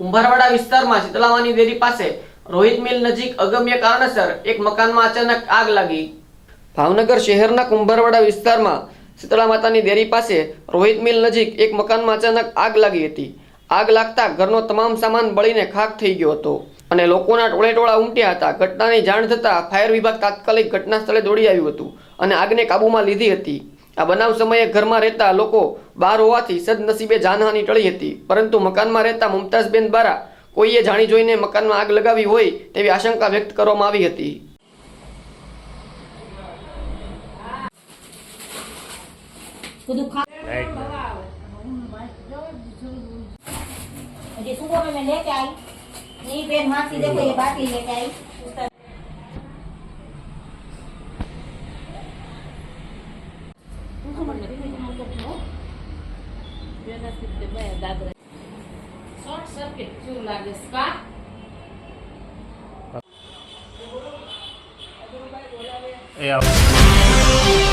કુંભારવાડા વિસ્તારમાં શીતલાવાની દેરી પાસે રોહિત મિલ નજીક અગમ્ય કારણસર એક મકાનમાં અચાનક આગ લાગી. ભાવનગર શહેરના કુંભારવાડા વિસ્તારમાં શીતળા માતાની દેરી પાસે રોહિત મિલ નજીક એક મકાનમાં અચાનક આગ લાગી હતી. આગ લાગતા ઘરનો તમામ સામાન બળીને ખાક થઈ ગયો હતો અને લોકોના ટોળે ટોળા ઉમટ્યા હતા. ઘટનાની જાણ થતાં ફાયર વિભાગ તાત્કાલિક ઘટના સ્થળે દોડી આવ્યું હતું અને આગને કાબૂમાં લીધી હતી. આ બનાવ સમયે ઘરમાં રહેતા લોકો બહાર હોવાથી સદનસીબે જાનહાની ટળી હતી. પરંતુ મકાનમાં રહેતા મુમતાઝબેન દ્વારા કોઈએ જાણી જોઈને મકાનમાં આગ લગાવી હોય તેવી આશંકા વ્યક્ત કરવામાં આવી હતી. બધું શોર્ટ સર્કિટ જેવું લાગે સ્કા એ આવ.